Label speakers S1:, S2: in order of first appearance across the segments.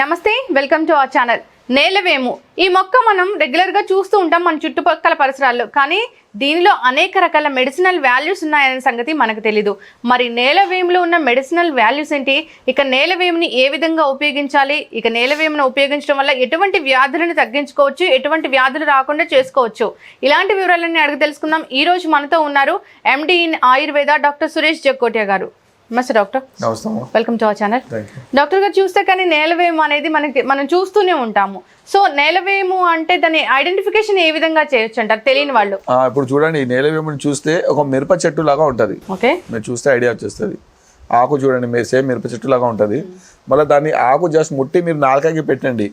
S1: నమస్తే welcome to our channel. నేలవేము ఈ మొక్క మనం రెగ్యులర్గా చూస్తూ ఉంటాం మన చుట్టుపక్కల పరిసరాల్లో. కానీ దీనిలో అనేక రకాల మెడిసినల్ వాల్యూస్ ఉన్నాయనే సంగతి మనకు తెలీదు. మరి నేలవేములో ఉన్న మెడిసినల్ వాల్యూస్ ఏంటి? ఇక నేలవేముని ఏ విధంగా ఉపయోగించాలి? ఇక నేలవేమును ఉపయోగించడం వల్ల ఎటువంటి వ్యాధులను తగ్గించుకోవచ్చు? ఎటువంటి వ్యాధులు రాకుండా చేసుకోవచ్చు? ఇలాంటి వివరాలన్నీ అడిగి తెలుసుకుందాం. ఈ రోజు మనతో ఉన్నారు MD in Ayurveda doctor Suresh Jaggotiya garu. Namaste doctor. Welcome to our channel. Doctor garu చూస్తే కానీ నేలవేము అనేది మనకి మనం చూస్తూనే ఉంటాము. సో నేలవేము అంటే దాని ఐడెంటిఫికేషన్ ఏ విధంగా చేయొచ్చు అంటారు? తెలియని వాళ్ళు.
S2: ఇప్పుడు చూడండి నేలవేముని చూస్తే ఒక మిరప చెట్టు లాగా ఉంటుంది.
S1: ఓకే.
S2: మీరు చూస్తే ఐడియా వచ్చేస్తుంది. ఆకు చూడండి మీరు సేమ్ మిరప చెట్టు లాగా ఉంటుంది. మళ్ళీ దాన్ని ఆకు జస్ట్ ముట్టి మీరు నాలుకాకి పెట్టండి.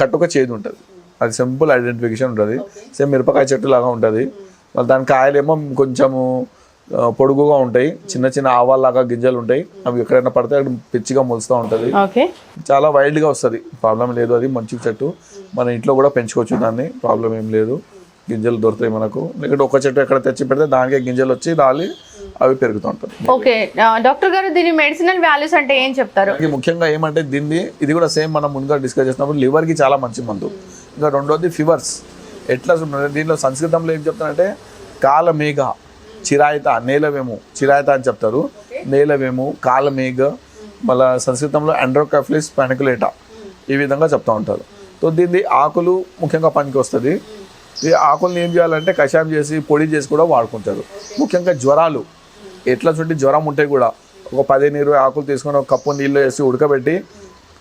S2: కట్టుక చేదు ఉంటుంది. అది సింపుల్ ఐడెంటిఫికేషన్ ఉంటుంది. సేమ్ మిరపకాయ చెట్టు లాగా ఉంటుంది. మళ్ళీ దాని కాయలేమో కొంచెము పొడుగుగా ఉంటాయి. చిన్న చిన్న ఆవాల్లాగా గింజలు ఉంటాయి. అవి ఎక్కడైనా పడితే అక్కడ పిచ్చిగా మొలుస్తూ ఉంటుంది. చాలా వైల్డ్గా వస్తుంది. ప్రాబ్లం లేదు అది మంచి చెట్టు. మన ఇంట్లో కూడా పెంచుకోవచ్చు దాన్ని. ప్రాబ్లం ఏం లేదు. గింజలు దొరుకుతాయి మనకు. లేకుంటే ఒక చెట్టు ఎక్కడ తెచ్చి పెడితే దానికే గింజలు వచ్చి రాలి అవి పెరుగుతూ ఉంటాయి.
S1: ఓకే. డాక్టర్ గారు దీని మెడిసినల్ వాల్యూస్ అంటే ఏం చెప్తారు?
S2: ముఖ్యంగా ఏమంటే దీన్ని ఇది కూడా సేమ్ మనం ముందుగా డిస్కస్ చేసినప్పుడు లివర్కి చాలా మంచి మందు. ఇంకా రెండోది ఫీవర్స్ ఎట్లా దీనిలో సంస్కృతంలో ఏం చెప్తారంటే కాలమేఘ. చిరాయిత నేలవేము చిరాయిత అని చెప్తారు. నేలవేము కాలమేఘ మళ్ళీ సంస్కృతంలో ఆండ్రోకాఫ్లిస్ పానికులేటా. ఈ విధంగా చెప్తా ఉంటారు. సో దీన్ని ఆకులు ముఖ్యంగా పనికి వస్తుంది. ఈ ఆకుల్ని ఏం చేయాలంటే కషాయం చేసి పొడి చేసి కూడా వాడుకుంటారు. ముఖ్యంగా జ్వరాలు. ఎట్లా చుట్టి జ్వరం ఉంటే కూడా ఒక పదిహేను ఇరవై ఆకులు తీసుకొని ఒక కప్పు నీళ్ళు వేసి ఉడకబెట్టి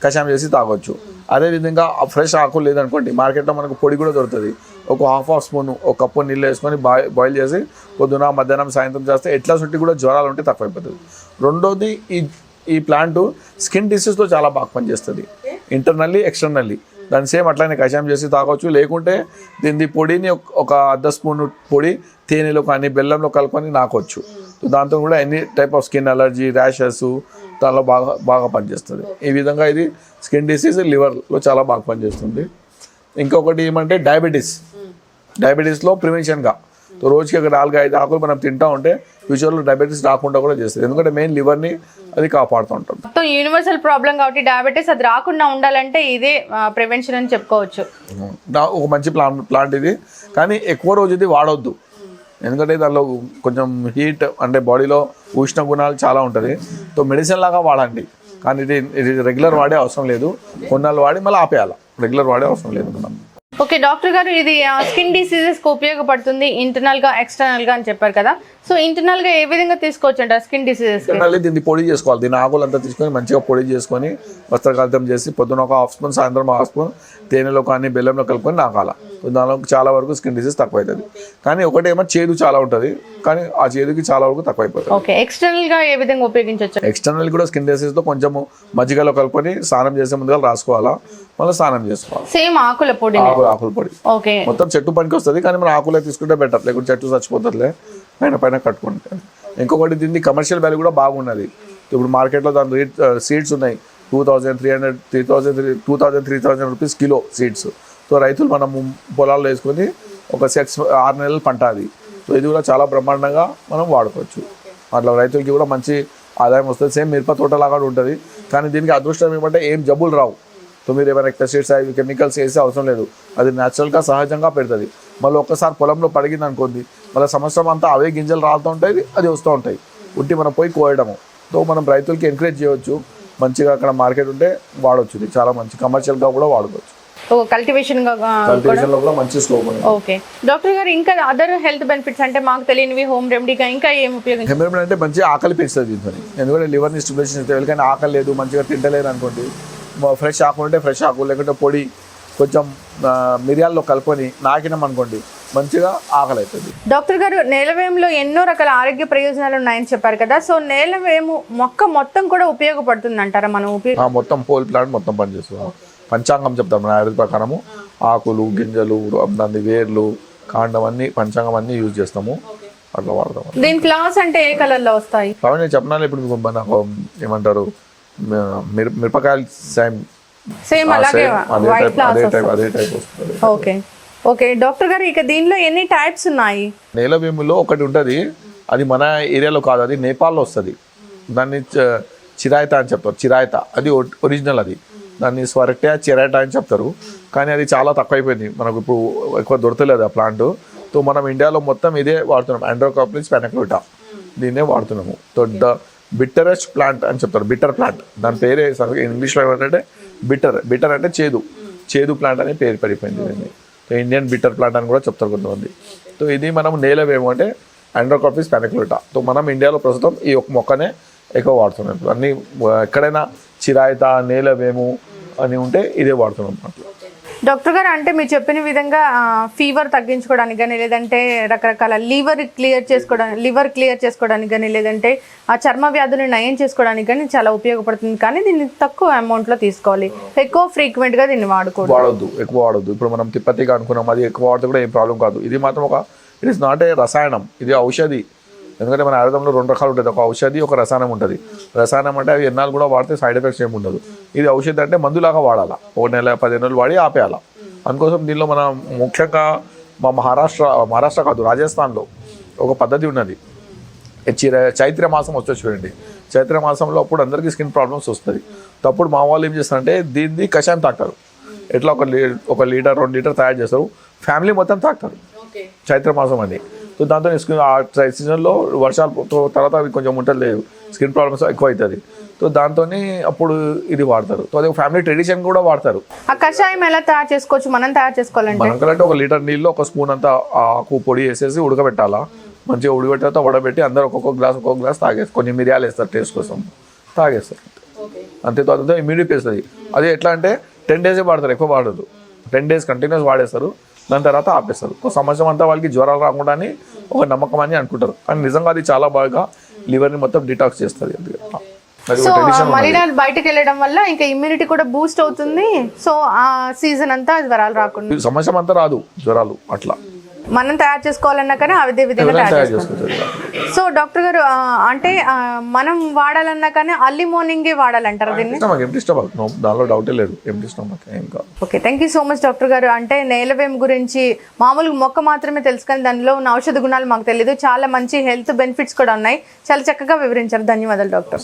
S2: కషాయం చేసి తాగొచ్చు. అదేవిధంగా ఫ్రెష్ ఆకులు లేదనుకోండి మార్కెట్లో మనకు పొడి కూడా దొరుకుతుంది. ఒక హాఫ్ హాఫ్ స్పూన్ ఒక కప్పు నీళ్ళు వేసుకొని బాయి బాయిల్ చేసి పొద్దున మధ్యాహ్నం సాయంత్రం చేస్తే ఎట్లా చుట్టి కూడా జ్వరాలు ఉంటే తక్కువైపోతుంది. రెండోది ఈ ఈ ప్లాంట్ స్కిన్ డిసీజ్తో చాలా బాగా పనిచేస్తుంది. Internally externally. దాన్ని సేమ్ అట్లానే కషాయం చేసి తాగొచ్చు. లేకుంటే దీని పొడిని ఒక- అర్ధ స్పూన్ పొడి తేనెలో కానీ బెల్లంలో కలుపుకొని నాకొచ్చు. దాంతో కూడా any type of skin allergy rashes దానిలో బాగా బాగా పనిచేస్తుంది. ఈ విధంగా ఇది స్కిన్ డిసీజ్ లివర్లో చాలా బాగా పనిచేస్తుంది. ఇంకొకటి ఏమంటే డయాబెటీస్. డయాబెటీస్లో ప్రివెన్షన్గా రోజుకి ఒక నాలుగు ఐదు ఆకులు మనం తింటా ఉంటే ఫ్యూచర్లో డయాబెటీస్ రాకుండా కూడా చేస్తుంది. ఎందుకంటే మెయిన్ లివర్ని అది కాపాడుతూ ఉంటాం
S1: మొత్తం యూనివర్సల్ ప్రాబ్లం కాబట్టి డయాబెటీస్ అది రాకుండా ఉండాలంటే ఇదే ప్రివెన్షన్ అని చెప్పుకోవచ్చు.
S2: ఒక మంచి ప్లాంట్ ప్లాంట్ ఇది. కానీ ఎక్కువ రోజు ఇది వాడొద్దు. ఎందుకంటే దానిలో కొంచెం హీట్ అంటే బాడీలో ఉష్ణ గుణాలు చాలా ఉంటుంది. సో మెడిసిన్ లాగా వాడండి. కానీ ఇది ఇది రెగ్యులర్ వాడే అవసరం లేదు. కొన్నాళ్ళు వాడి మళ్ళీ ఆపేయాలి. రెగ్యులర్ వాడే అవసరం లేదు మనం.
S1: ఓకే డాక్టర్ గారు ఇది స్కిన్ డిసీజెస్కి ఉపయోగపడుతుంది ఇంటర్నల్గా ఎక్స్టర్నల్గా అని చెప్పారు కదా. సో ఇంటర్నల్గా ఏ విధంగా తీసుకోవచ్చు అంటారు స్కిన్ డిసీజెస్
S2: దీన్ని పొడి చేసుకోవాలి. దీని ఆకులంతా తీసుకొని మంచిగా పొడి చేసుకొని వస్త్రకాలితం చేసి పొద్దున ఒక హాఫ్ స్పూన్ సాయంత్రం హాఫ్ స్పూన్ తేనెలో కానీ బెల్లంలో కలుపుకొని నాకాల. దానిలో చాలా వరకు స్కిన్ డిసీజ్ తక్కువ అవుతుంది కానీ ఒకటేమో చేదు చాలా ఉంటుంది కానీ ఆ చేదుకి చాలా వరకు తక్కువ అయిపోతుంది
S1: ఓకే. ఎక్స్టర్నల్గా ఏ విధంగా ఉపయోగించవచ్చు
S2: ఎక్స్టర్నల్ కూడా స్కిన్ డిసీజ్తో కొంచెము మజ్జిగలో కలుపుకొని స్నానం చేసే ముందుగా రాసుకోవాలా? మళ్ళీ స్నానం చేసుకోవాలి?
S1: సేమ్ ఆకుల పొడి
S2: ఆకులు ఆకుల పొడి.
S1: ఓకే.
S2: మొత్తం చెట్టు పనికి వస్తుంది కానీ మనం ఆకులే తీసుకుంటే బెటర్ లేకుంటే చెట్టు చచ్చిపోతుందిలే. పైన పైన కట్టుకుంటే. ఇంకొకటి దీన్ని కమర్షియల్ వాల్యూ కూడా బాగున్నది. ఇప్పుడు మార్కెట్లో దాని రేట్ సీడ్స్ ఉన్నాయి. Two thousand three hundred three thousand three two thousand three thousand rupees kilo seeds so రైతులు మనం పొలాల్లో వేసుకొని ఒక సెట్స్ ఆరు నెలలు పంట అది. సో ఇది కూడా చాలా బ్రహ్మాండంగా మనం వాడుకోవచ్చు. అట్లా రైతులకి కూడా మంచి ఆదాయం వస్తుంది. సేమ్ మిరప తోటలాగా ఉంటుంది. కానీ దీనికి అదృష్టం ఏమంటే ఏం జబ్బులు రావు. సో మీరు ఏమైనా పెస్టిసైడ్స్ అవి కెమికల్స్ వేసే అవసరం లేదు. అది న్యాచురల్గా సహజంగా పెడుతుంది. మళ్ళీ ఒక్కసారి పొలంలో పడిగింది అనుకోండి మళ్ళీ సంవత్సరం అంతా అవే గింజలు రాలుతూ ఉంటాయి అది వస్తూ ఉంటాయి. ఉట్టి మనం పోయి కోయడము. సో మనం రైతులకి ఎంకరేజ్ చేయవచ్చు. మంచిగా అక్కడ మార్కెట్ ఉంటే వాడవచ్చు ఇది చాలా మంచి కమర్షియల్గా కూడా వాడుకోవచ్చు.
S1: కల్టివేషన్
S2: మంచి స్కోప్
S1: ఓకే. డాక్టర్ గారు ఇంకా అదర్ హెల్త్ బెనిఫిట్స్ అంటే మాకు తెలియనివి హోమ్ రెమెడీగా ఇంకా ఏం ఉపయోగించారు
S2: హెమోగ్లోబిన్ అంటే మంచి ఆకలి పెంచుతుంది ఎందుకంటే లివర్ని స్టిమ్యులేషన్ ఇస్తే ఎవరికైనా ఆకలి లేదు మంచిగా తింటలేరు అనుకోండి. ఫ్రెష్ ఆకు ఉంటే ఫ్రెష్ ఆకు లేకుంటే పొడి కొంచెం మిరియాల్లో కలుపుకొని నాకినాం అనుకోండి మంచిగా ఆకలి అవుతుంది
S1: డాక్టర్ గారు నేలవేములో ఎన్నో రకాల ఆరోగ్య ప్రయోజనాలు ఉన్నాయని చెప్పారు కదా. సో నేలవేము మొక్క మొత్తం కూడా ఉపయోగపడుతుంది అంటారా మనం ఉపయోగ
S2: మొత్తం పోల్ ప్లాంట్ మొత్తం పనిచేస్తుంది. పంచాంగం చెప్తాం మన ఆయుర్వేద ప్రకారము. ఆకులు గింజలు దాని వేర్లు కాండం అన్ని పంచాంగం అన్ని యూజ్ చేస్తాము. అట్లా వాడతాము
S1: దీని ఫ్లవర్స్ అంటే ఏ కలర్లో వస్తాయి?
S2: కాబట్టి నేను చెప్పినాను ఇప్పుడు మీకు నాకు ఏమంటారు? మిర- మిరపకాయలు సేమ్
S1: సేమ్ అలాగే
S2: అదే టైప్ అదే టైప్ వస్తుంది.
S1: ఓకే ఓకే డాక్టర్ గారు ఇక దీనిలో ఎన్ని టైప్స్ ఉన్నాయి?
S2: నేలవేములో ఒకటి ఉంటుంది. అది మన ఏరియాలో కాదు. అది నేపాల్లో వస్తుంది. దాన్ని చిరాయిత అని చెప్తారు. చిరాయిత. అది ఒరిజినల్ అది. దాన్ని స్వరక్టియా చెరాటా అని చెప్తారు. కానీ అది చాలా తక్కువైపోయింది. మనకు ఇప్పుడు ఎక్కువ దొరకలేదు ఆ ప్లాంట్. సో మనం ఇండియాలో మొత్తం ఇదే వాడుతున్నాం. ఆండ్రోకాప్లిస్ పెనక్లూటా దీన్నే వాడుతున్నాము. సో ద బిట్టరెస్ట్ ప్లాంట్ అని చెప్తారు. బిట్టర్ ప్లాంట్ దాని పేరే సరిగ్గా ఇంగ్లీష్లో ఏమంటే బిట్టర్ బిట్టర్ అంటే చేదు. చేదు ప్లాంట్ అనే పేరు పడిపోయింది దీన్ని. సో ఇండియన్ బిట్టర్ ప్లాంట్ అని కూడా చెప్తారు కొంతమంది. సో ఇది మనం నేలవేమో అంటే ఆండ్రోకాఫీస్ పెనక్లూటా సో మనం ఇండియాలో ప్రస్తుతం ఈ ఒక మొక్కనే ఎక్కువ వాడుతున్నాం. ఇప్పుడు అన్ని ఎక్కడైనా చిరాయిత నేలవేము అని ఉంటే ఇదే వాడుతున్నాం అట్లా
S1: డాక్టర్ గారు అంటే మీరు చెప్పిన విధంగా ఫీవర్ తగ్గించుకోవడానికి కానీ లేదంటే రకరకాల లివర్ క్లియర్ చేసుకోవడానికి లివర్ క్లియర్ చేసుకోవడానికి కానీ లేదంటే ఆ చర్మ వ్యాధులు నయం చేసుకోవడానికి కానీ చాలా ఉపయోగపడుతుంది. కానీ దీన్ని తక్కువ అమౌంట్లో తీసుకోవాలి. ఎక్కువ ఫ్రీక్వెంట్గా దీన్ని వాడుకోవడం
S2: వాడొద్దు ఎక్కువ వాడొద్దు. ఇప్పుడు మనం తిప్పతిగా అనుకున్నాం అది ఎక్కువ వాడితే కూడా ఏం ప్రాబ్లం కాదు. ఇది మాత్రం ఒక ఇట్ ఇస్ నాట్ ఏ రసాయనం ఇది ఔషధి. ఎందుకంటే మన ఆయుర్వేదంలో రెండు రకాలు ఉంటుంది. ఒక ఔషధి ఒక రసాయనం ఉంటుంది. రసాయనం అంటే అవి ఎన్నాళ్ళు కూడా వాడితే సైడ్ ఎఫెక్ట్స్ ఏమి ఉండదు. ఇది ఔషధి అంటే మందులాగా వాడాలా. ఒక నెల పదిహేను రోజులు వాడి ఆపేయాలా. అందుకోసం దీనిలో మన ముఖ్యంగా మా మహారాష్ట్ర మహారాష్ట్ర కాదు రాజస్థాన్లో ఒక పద్ధతి ఉన్నది. చిర చైత్ర మాసం వచ్చి చూడండి. చైత్ర మాసంలో అప్పుడు అందరికీ స్కిన్ ప్రాబ్లమ్స్ వస్తుంది. అప్పుడు మా వాళ్ళు ఏం చేస్తారంటే దీన్ని కషాయం తాగుతారు. ఎట్లా ఒక లీ ఒక లీటర్ రెండు లీటర్ తయారు చేస్తారు. ఫ్యామిలీ మొత్తం తాగుతారు. చైత్ర మాసం అని. సో దాంతో స్కిన్ ఆ సీజన్లో వర్షాలు తర్వాత అవి కొంచెం ఉండలేదు స్కిన్ ప్రాబ్లమ్స్ ఎక్కువ అవుతుంది సో దాంతో అప్పుడు ఇది వాడతారు. సో అది ఫ్యామిలీ ట్రెడిషన్ కూడా వాడతారు.
S1: ఆ కషాయం ఎలా తయారు చేసుకోవచ్చు? మనం తయారు చేసుకోవాలంటే?
S2: మనం అంటే ఒక లీటర్ నీళ్ళు ఒక స్పూన్ అంతా ఆకు పొడి వేసేసి ఉడకబెట్టాలా? మంచిగా ఉడకబెట్టిన తర్వాత వడబెట్టి అందరూ ఒక్కొక్క గ్లాస్ ఒక్కొక్క గ్లాస్ తాగేస్తారు కొంచెం మిరియాలు వేస్తారు టేస్ట్ కోసం. తాగేస్తారు. అంతే తర్వాత ఇమ్యూనిటీ వస్తుంది అది ఎట్లా అంటే టెన్ డేసే వాడతారు ఎక్కువ వాడదు టెన్ డేస్ కంటిన్యూస్ వాడేస్తారు. దాని తర్వాత ఆపేస్తారు. సంవత్సరం అంతా వాళ్ళకి జ్వరాలు రాకుండా అని ఒక నమ్మకం అని అనుకుంటారు. కానీ నిజంగా అది చాలా బాగా లివర్ని మొత్తం డిటాక్స్ చేస్తుంది
S1: సో మలినాలు బయటకు వెళ్ళడం వల్ల ఇంకా ఇమ్యూనిటీ కూడా బూస్ట్ అవుతుంది. సో ఆ సీజన్ అంతా జ్వరాలు రాకుండా.
S2: సంవత్సరం అంతా రాదు జ్వరాలు అట్లా.
S1: మనం తయారు చేసుకోవాలన్నా కానీ అదే విధంగా తయారు
S2: చేసుకుంటారు.
S1: సో డాక్టర్ గారు అంటే మనం వాడాలన్నా కానీ అర్లీ మార్నింగే వాడాలంటారు దీన్ని?
S2: ఎంటీ స్టమక్ దానిలో డౌటే లేదు. ఎంటీ స్టమక్ ఏం కాదు.
S1: Okay thank you so much doctor garu. అంటే నేలవేం గురించి మామూలుగా మొక్క మాత్రమే తెలుసు కానీ దానిలో ఉన్న ఔషధ గుణాలు మాకు తెలియదు చాలా మంచి హెల్త్ బెనిఫిట్స్ కూడా ఉన్నాయి. చాలా చక్కగా వివరించారు. ధన్యవాదాలు డాక్టర్.